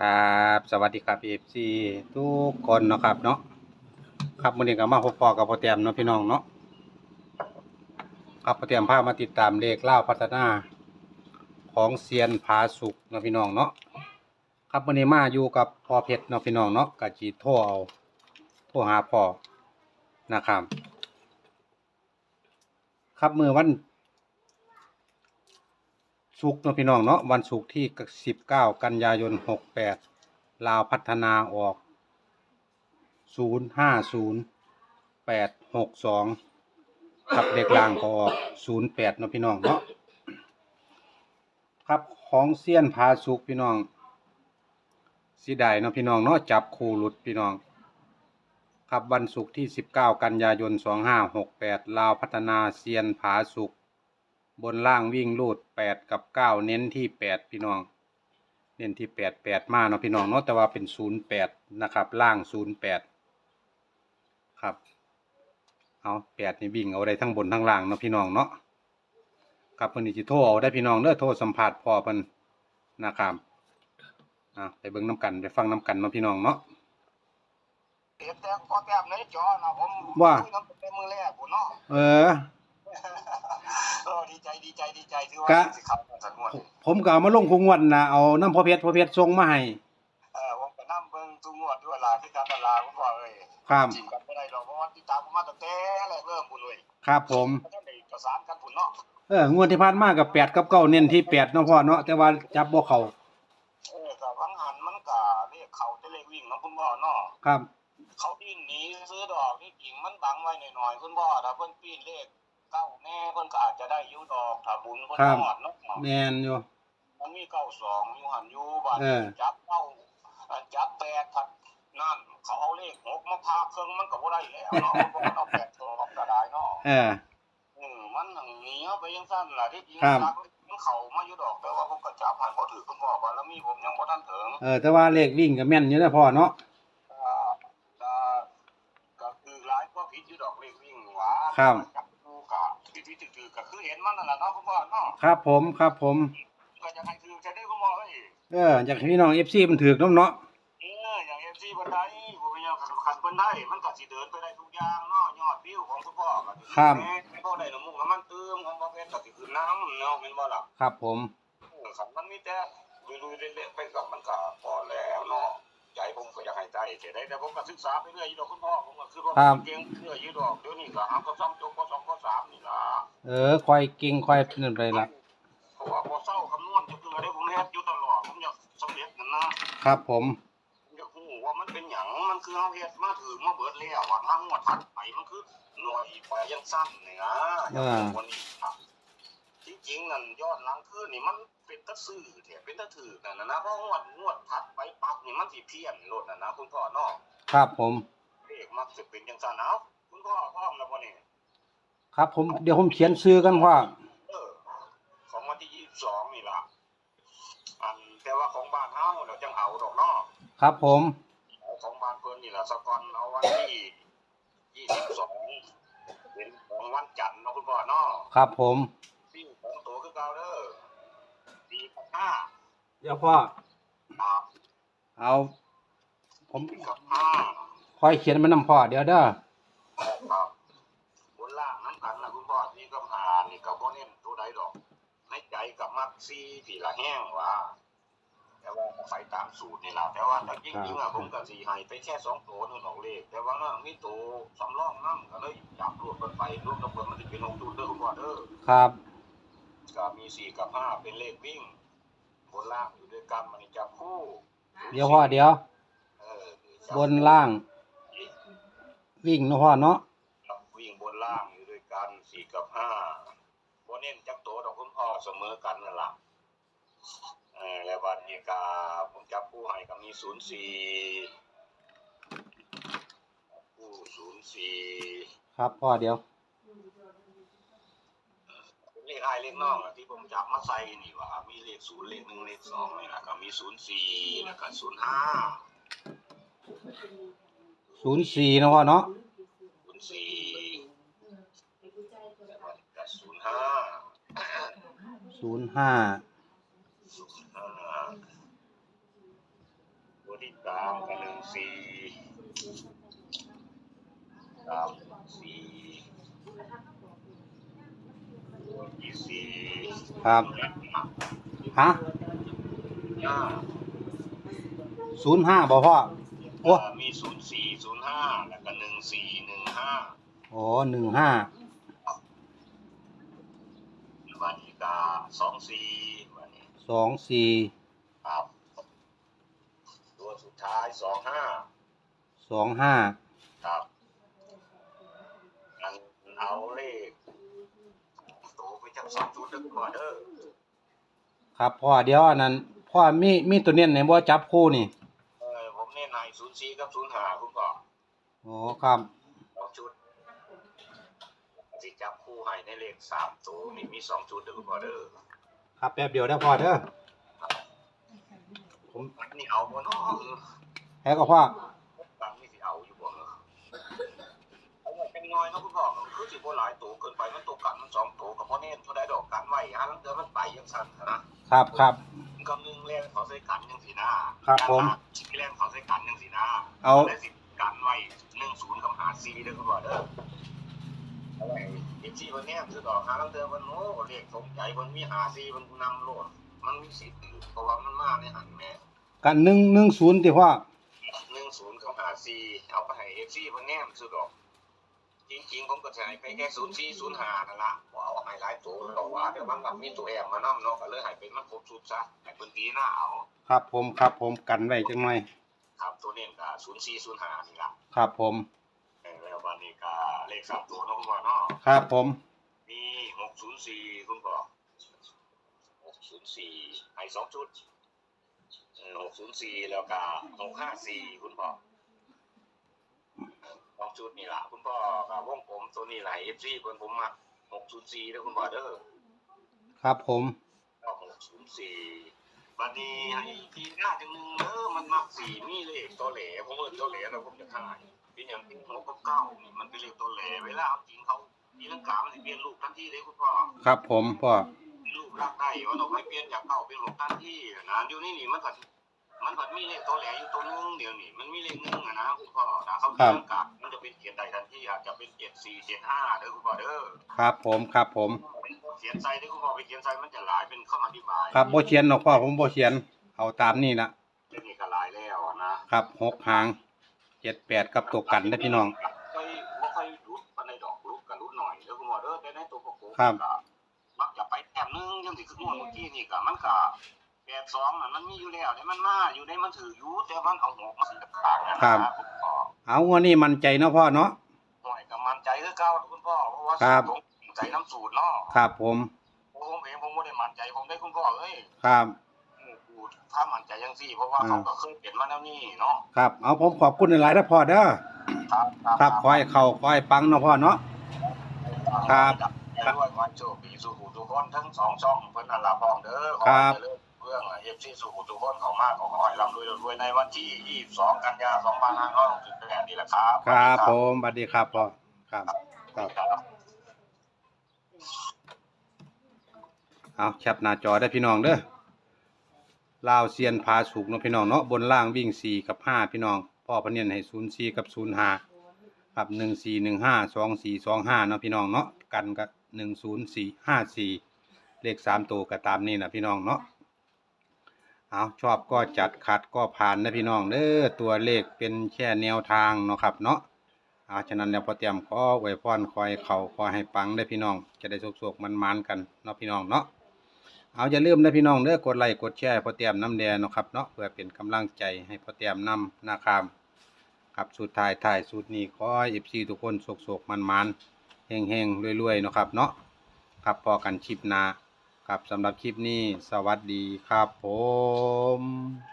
ครับ สวัสดีครับเอฟซีทุกคนเนาะครับเนาะครับวันนี้ก็มาพบปอกับพ่อเตรียมเนาะพี่น้องเนาะครับพ่อเตรียมพามาติดตามเลขเล่าพัฒนาของเซียนผาสุกเนาะพี่น้องเนาะครับวันนี้มาอยู่กับพ่อเพชรเนาะพี่น้องเนาะกะจีโทรเอาโทรหาพ่อนะครับ ครับมือวัน ศุกร์เนาะพี่น้องเนาะวันศุกร์ที่ 19 กันยายน 68 ลาวพัฒนาออก 050 862ครับเด็กลางก็ออก 08เนาะพี่น้องเนาะครับของเซียนพาสุกพี่น้องสีใดเนาะพี่น้องเนาะจับคู่หลุดพี่น้อง ครับวันศุกร์ที่ 19 กันยายน 2568 ลาวพัฒนาเซียนผาสุก บนล่างวิ่งรูดแปดกับเก้าเน้นที่แปดพี่น้อง เน้นที่แปดแปดมาเนาะพี่น้องเนาะแต่ว่าเป็นศูนย์แปดนะครับ ล่างศูนย์แปดครับเอาแปดนี่วิ่งเอาได้ทั้งบนทั้งล่างเนาะพี่น้องเนาะครับเพิ่นนี่สิโทรเอาได้พี่น้องเด้อโทรสัมภาษณ์พอเพิ่นนะครับอะไปเบิ่งน้ำกันไปฟังน้ำกันเนาะพี่น้องเนาะเห็นแต่พอแต้มในจอนะผมว่าคุยน้ำเป็นมือแรกผมเนาะเออเออดี ใจดีใจดีใจที่กะว่าสิเขาสันงวดผมก็เอามาลงคงวันนะเอาน้ำพอเพชรพอเพชรส่งมาให้เออผมก็นั่งเบิ่งทุกงวดด้วยลาที่การตลาดผมว่าเอ้ยครับจริงกันไม่ได้ดอกเพราะว่าติดตามผมมาตั้งแต่แรกเริ่มคุณเลยครับผม ก็ต้องได้ประสานกันพุ่นเนาะเอองวดที่ผ่านมากับแปดกับเก้าเน้นที่แปดเนาะพ่อเนาะแต่ว่าจับบ่เข้าเออกับวังหันมันก็เรียกเขาจะเลขวิ่งเนาะคุณพ่อเนาะครับ เขาดิ้นหนีซื้อดอกนี่จริงมันบังไว้หน่อยๆคุณพ่อถ้าเพิ่นปีนเลข เก้าแน่เพิ่นก็อาจจะได้อยูดอกถ้าบุญเพิ่นหอดเนาะแมนอยู่ มันมีเก้าสองอยู่หันอยู่บ้านเออ จับเก้าอันจับแปดผัดนั่นเขาเอาเลขหกมาพาเครื่องมันก็บ่ได้แล้วเนาะเพราะมันเอาแปดตัวออกก็ได้เนาะเออ อืมมันหนังหนีเอาไปยังสั้นล่ะที่จริงครับรักมันเข้ามาอยู่ดอกแต่ว่าผมก็จับให้บ่ถือคุณพ่อว่าแล้วมีผมยังบ่ทันถึง เออ แต่ว่าเลขวิ่งก็แม่นอยู่นะพ่อเนาะอ่าก็ก็คือหลายก็ผิดอยู่ดอกเลขวิ่งหว่าครับจับดูก็ที่ที่ถือ ๆก็คือเห็นมันนั่นล่ะเนาะคุณพ่อเนาะครับผมครับผม ก็จะให้ถือจะได้คุณพ่อเอ้ยเอออยากให้พี่น้อง FC มันถือกน้ำเนาะเอออย่างเอฟซีบันไดผมพยายามขันบันไดมันก็สิเดินไปได้ทุกอย่างเนาะยอดวิวของคุณพ่อก็สิขึ้นแม่พ่อได้น้ำมูกน้ำมันเติมของพ่อเพชรก็สิขึ้นน้ำเนาะแม่นบ่ล่ะครับผม เออขันมันมีแต่ลุยๆเละๆไปกับมันก็พอแล้วเนาะใจผมก็อยากให้ใจเสียได้แต่ผมก็ศึกษาไปเรื่อยอยู่ดอกคุณพ่อผมก็คือว่าเก่งเรื่อยอยู่ดอกเดี๋ยวนี้ก็หาก็ซ่อมจบก็สองก็สามนี่ล่ะ เออค่อยเก่งค่อยนั่นไปละเพราะว่าพอเศร้าคำนวณจะคือได้ผมเฮ็ดอยู่ตลอดผมอยากสำเร็จนั่นนะครับผมอยากรู้ว่ามันเป็นหยังมันคือเฮาเฮ็ดมาถึงมาเบิดแล้วว่าทางงวดถัดไปมันคือหน่วยไปยังสั้นนี่นะอย่างวันนี้ครับจริงๆนั่นยอดหลังคือนี่มันเป็นตะซื่อแถเป็นตะถือนั่นนะนะเพราะงวดงวดถัดไปปั๊บนี่มันสิเพี้ยนโลดน่ะนะคุณพ่อเนาะครับผมเลขมักสิเป็นจังซั่นเอาคุณพ่อพร้อมแล้วบ่นี่ ครับ ผมเดี๋ยวผมเขียนซื้อกันพ่อเออของวันที่22นี่ล่ะอันแต่ว่าของบ้านเฮาเราจังเอาดอกเนาะครับผมเอาของบ้านเพิ่นนี่ล่ะสกอนเอาวันที่ยี่สิบสองเป็นของวันจันทร์เนาะคุณพ่อเนาะครับผมปิ้งของตัวคือเก่าเด้อสี่กับห้าเดี๋ยวพ่อครับเอา ผมสี่กับห้าค่อยเขียนมันนำพ่อเดี๋ยวเด้อครับบน ล่างน้ำกันล่ะคุณพ่อนี่กับห้านี่กับบ่เน้นตัวใดดอกในใจกับมักซี่ที่ละแห้งว่า แต่ว่าไปตามสูตรนี่ล่ะแต่ว่าแต่จริงๆอะผมก็สิให้ไปแค่สองตัวนู่นออกเลข แต่ว่าน่ะมีตัวสำรองนำก็เลยจับรวมกันไปรวมกันเพิ่นมันสิเป็นลงทุนเด้อคุณพ่อเด้อครับก็มีสี่กับห้าเป็นเลขวิ่งบนล่างอยู่ด้วยกันมันจับคู่ เดี๋ยวพ่อเดี๋ยวเออบนล่าง วิ่งเนาะพ่อเนาะ วิ่งบนล่างอยู่ด้วย กันสี่กับห้าบนเน้นจักโตดอกคุณพ่อเสมอกันนั่นแหละเออแล้ววันนี้ก็ผมจับคู่ให้ก็มีศูนย์สี่คู่ศูนย์สี่ครับพ่อเดี๋ยวเป็นเลขไอ้ายเลขน้องอะที่ผมจับมาใส่นี่ว่า มีเลขศูนย์เลขหนึ่งเลขสองนี่แหละก็มีศูนย์สี่แล้วก็ศูนย์ห้าศูนย์สี่เนาะพ่อเนาะศูนย์สี่แล้วก็ศูนย์ห้า ศูนย์ห้าศูนย์ห้าที่สามกับหนึ่งสี่สามสี่ตัวที่สี่ครับฮะห้าศูนย์ห้าบ่พ่อโอ้เอ่อมีศูนย์สี่ศูนย์ห้าแล้วก็หนึ่งสี่หนึ่งห้าโอ้หนึ่งห้า วันนี้ก็ สองสี่วันนี้สองสี่ครับตัวสุดท้ายสองห้าสองห้าครับอันเอาเลขโตไปจังสองชุดเด้อก่อนเด้อครับพ่อเดี๋ยวอันนั้นพ่อมีมีตัวเน้นไหนบ่จับคู่นี่เออผมเน้นในศูนย์สี่กับศูนย์ห้าคุณก่อน โอ้ครับ สองชุดสิจับคู่ ให้ในเลขสามตัวนี่มีสองชุดเด้อคุณก่อนเด้อครับแป๊บเดียวได้อพ่อเด้อผมอันนี่เอาบ่เนาะเออแพ้ก็พ่อตามนี่สิเอาอยู่บ่เออเอาไว้เป็นน้อยเนาะคุณพ่อคือสิบ่หลายตัวเกินไปมันตัวกันมันสองตัวกับพ่อเน้นเท่าใดดอกกันไว้ฮะแล้วเดี๋ยวมันไปจังซั่นนะครับครับกำนึงเล่นเขาใส่กันจังซี่นะครับผมชิเล่นเขาใส่กันจังซี่นะเอาได้สิกันไว้10กับ54เด้อคุณพ่อเด้อเอาไว้อีกทีวันนี้คือดอกหาลังเดือมันโอ้เลขสมใจมันมี54มันนำโลด มันมีสิทธิ์อยู่เพราะว่ามันมาในหันแม่กันหนึ่งหนึ่งศูนย์ติพ่อหนึ่งศูนย์กับหาซีเอาไปให้เอฟซีมันแนมสุดดอก จริงๆผมก็จะให้ไปแค่ศูนย์สี่ศูนย์ห้านั่นละบ่เอาให้หลายตัวหรอกว่าเดี๋ยวมันแบบมีตัวแอบมานำเนาะก็เลยให้เป็นมันครบชุดซะให้เพิ่นตีหน้าเอา ครับผมครับผมกันไว้จังหน่อยครับตัวนี้ก็ศูนย์สี่ศูนย์ห้านี่ละครับผม เออแล้ววันนี้ก็ เลขสามตัวเนาะคุณพ่อเนาะครับผม มีหกศูนย์สี่คุณพ่อหกศูนย์สี่ให้สองชุดหกศูนย์สี่แล้วก็หกห้าสี่คุณพ่อสองชุดนี่ล่ะคุณพ่อกับวงผมตัวนี้ไหลเอฟซีเพิ่นผมมาหกศูนย์สี่เด้อคุณพ่อเด้อครับผมก็หกศูนย์สี่บัดนี้ให้ทีหน้าจังหนึงเด้อมันมักสี่มีเลขตัวเหล่ผมเอิ้นตัวเหล่แล้วผมจะขาย เป็นอย่างที่หกกับเก้านี่มันเป็นเลขตัวเหล่เวลาเอาจริงเขาทีลังกามันสิเปลี่ยนรูปทันทีเลยคุณพ่อครับผมพ่อรูปรักได้ว่าเราไม่เปลี่ยนจากเก้าเป็นหกทันทีนะเดี๋ยวนี้นี่มันผัดมันผัดมีเลขตัวเหล่อยู่ตัวหนึงเดี๋ยวนี้มันมีเลขหนึงอะนะคุณพ่อถ้าเขาทีลังกามันจะเป็นเกียรติใดทันทีอาจจะเป็นเจ็ดสี่เจ็ดห้าเด้อคุณพ่อเด้อครับผมครับผมเขียนใส่ที่คุณพ่อไปเขียนใส่มันจะหลายเป็นคำอธิบายครับบ่เขียนหรอกพ่อผมบ่เขียนเอาตามนี่ละเทคนิคก็หลายแล้วอะนะครับหกหาง เจ็ดแปดกับตัวกันนะพี่น้องค่อยบ่ค่อยรุดปานใดดอกรุดกันรุดหน่อยแล้วคุณพ่อเด้อแต่ในตัวประกบครับ ก็มักจะไปแต้มหนึงจังสิคือเมื่อกี้นี่ก็มันก็แปดสองน่ะมันมีอยู่แล้วแต่มันมาอยู่ในมันถืออยู่แต่มันเอาหกมาสิขางนะคุณพ่อเอางวดนี้มั่นใจเนาะพ่อเนาะ หน่อยก็มั่นใจคือเก่าคุณพ่อเพราะว่าครับสูตรผมใจน้ำสูตรเนาะครับผม ผมเองผมบ่ได้มั่นใจผมได้คุณพ่อเอ้ยครับกู ถ้ามั่นใจจังซี่ เพราะว่าเขาก็เคยเปลี่ยนมาแล้วนี่เนาะครับเอาผมขอบคุณหลายๆนะพ่อเด้อครับครับขอให้เข้าขอให้ปังเนาะพ่อเนาะครับด้วยความโชคดีสู่หูทุกคนทั้งสองช่องเพิ่นนั่นล่ะพ้องเด้อขอครับให้เจริญเรื่องเอฟซีสู่หูทุกคนเขามากขอให้ร่ำรวยรวยในวันที่ 22 กันยายน2568นี่แหละครับ ครับผมสวัสดีครับพ่อครับครับครับเอาแคปหน้าจอได้พี่น้องเด้อ ลาวเซียนพาสุกเนาะพี่น้องเนาะบนล่างวิ่งสี่กับห้าพี่น้องพ่อพเนียนให้ศูนย์สี่กับศูนย์ห้ากับหนึ่งสี่หนึ่งห้าสองสี่สองห้าเนาะพี่น้องเนาะกันกับหนึ่งศูนย์สี่ห้าสี่เลขสามตัวก็ตามนี้นะพี่น้องเนาะเอาชอบก็จัดขัดก็ผ่านนะพี่น้องเด้อตัวเลขเป็นแค่แนวทางเนาะครับเนาะอาฉะนั้นแล้วพอเตรียมขอไว้พรคอยเขาขอให้ปังได้พี่น้อง จะได้สุกๆมันๆกันเนาะพี่น้องเนาะ เอาอย่าลืมนะพี่น้องเด้อกดไลค์กดแชร์พอเตรียมน้ำแดงนะครับเนาะเพื่อเป็นกำลังใจให้พอเตรียมนำนาคามครับสุดท้ายถ่ายสุดนี้ขอเอฟซีทุกคนโศกโศกมันมันเฮงๆรวยๆนะครับเนาะครับพอกันคลิปนาครับสำหรับคลิปนี้สวัสดีครับผม